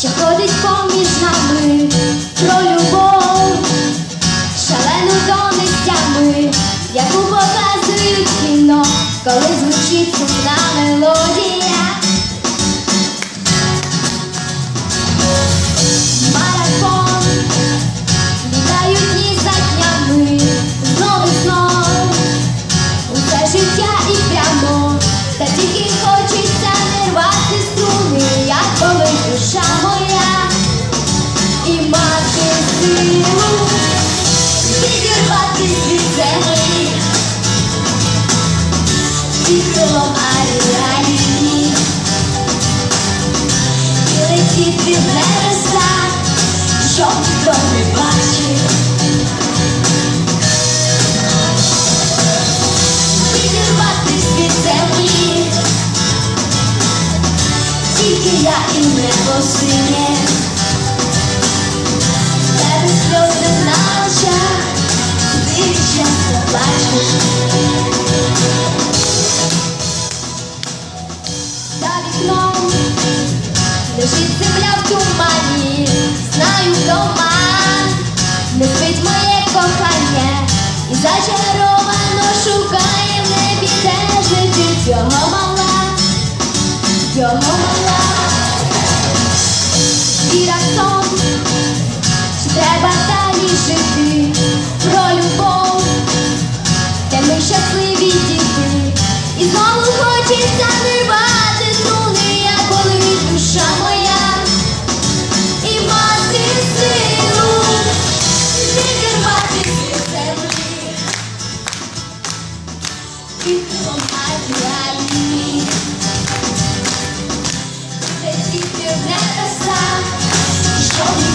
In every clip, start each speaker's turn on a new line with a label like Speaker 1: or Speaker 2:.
Speaker 1: що ходить поміж нами про любов, шалену до донестями, яку показують кіно, коли звучить сумна мелодія. світі під небеса, щоб не бачив. Відірватись від землі, тільки я і не. your whole life.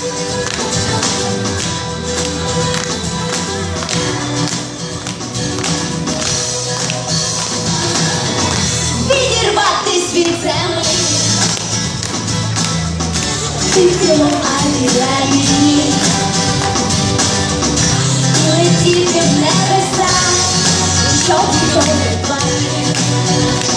Speaker 1: Відірватись від землі, тихо, а віддані, в небеса, щоб нічого не плані.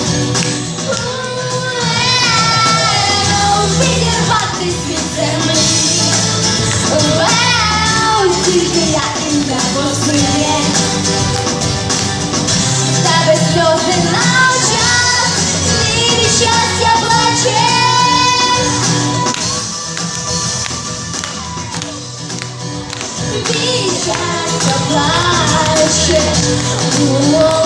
Speaker 1: Whoa.